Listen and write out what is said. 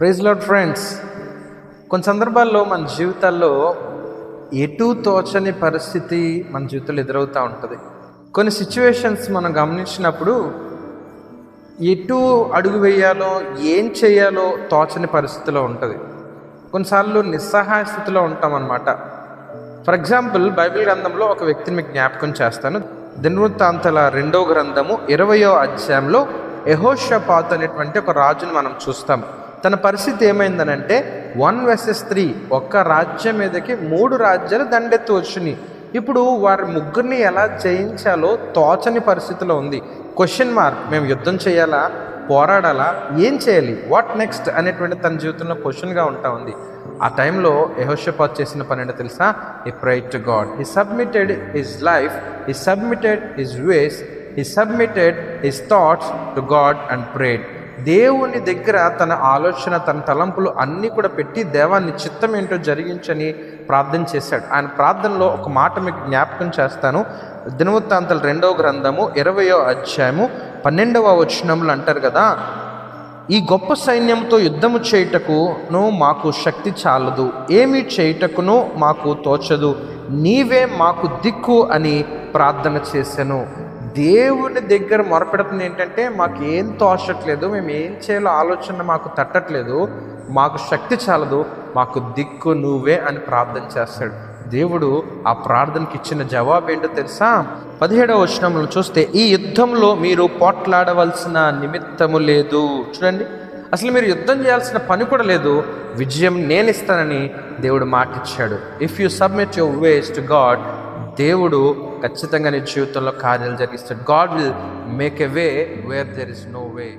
Praise lord friends కొన్ని సందర్భాల్లో మన జీవితాల్లో ఎటు తోచని పరిస్థితి మన జీవితంలో ఎదురవుతూ ఉంటుంది. కొన్ని సిచ్యువేషన్స్ మనం గమనించినప్పుడు ఎటు అడుగు వేయాలో ఏం చేయాలో తోచని పరిస్థితిలో ఉంటుంది. కొన్నిసార్లు నిస్సహాయ స్థితిలో ఉంటామన్నమాట. ఫర్ ఎగ్జాంపుల్ బైబిల్ గ్రంథంలో ఒక వ్యక్తిని మీకు జ్ఞాపకం చేస్తాను. దినవృత్తాంతల రెండో గ్రంథము ఇరవయో అధ్యాయంలో యహోషపాత్ అనేటువంటి ఒక రాజుని మనం చూస్తాం తన పరిస్థితి ఏమైందనంటే వన్ వెసెస్ త్రీ ఒక్క రాజ్యం మీదకి మూడు రాజ్యాలు దండెత్తి వచ్చినాయి. ఇప్పుడు వారి ముగ్గురిని ఎలా జయించాలో తోచని పరిస్థితిలో ఉంది. క్వశ్చన్ మార్క్ మేము యుద్ధం చేయాలా? పోరాడాలా? ఏం చేయాలి? వాట్ నెక్స్ట్ అనేటువంటి తన జీవితంలో క్వశ్చన్గా ఉంటా ఉంది. ఆ టైంలో యహోషపాత్ చేసిన పని ఏంటో తెలుసా? He prayed to God he submitted his life he submitted his ways he submitted his thoughts to God and prayed దేవుని దగ్గర తన ఆలోచన తన తలంపులు అన్నీ కూడా పెట్టి దేవాన్ని చిత్తం ఏంటో జరిగించని ప్రార్థన చేశాడు. ఆయన ప్రార్థనలో ఒక మాట మీకు జ్ఞాపకం చేస్తాను. దినవృత్తాంతలు రెండవ గ్రంథము ఇరవయో అధ్యాయము పన్నెండవ వచనములు అంటారు కదా ఈ గొప్ప సైన్యంతో యుద్ధము చేయుటకును మాకు శక్తి చాలదు ఏమి చేయుటకును మాకు తోచదు నీవే మాకు దిక్కు అని ప్రార్థన చేశాను దేవుని దగ్గర మొరపెడుతుంది ఏంటంటే మాకు ఏం తోచట్లేదు మేము ఏం చేయాలో ఆలోచన మాకు తట్టట్లేదు మాకు శక్తి చాలదు మాకు దిక్కు నువ్వే అని ప్రార్థన చేస్తాడు. దేవుడు ఆ ప్రార్థనకి ఇచ్చిన జవాబు ఏంటో తెలుసా? పదిహేడవ వచనంలో చూస్తే ఈ యుద్ధంలో మీరు పోట్లాడవలసిన నిమిత్తము లేదు. చూడండి అసలు మీరు యుద్ధం చేయాల్సిన పని కూడా లేదు విజయం నేను ఇస్తానని దేవుడు మాటిచ్చాడు. If you submit your ways to God దేవుడు ఖచ్చితంగా నీ జీవితంలో కార్యాలు జరిగిస్తాడు. God will make a way where there is no way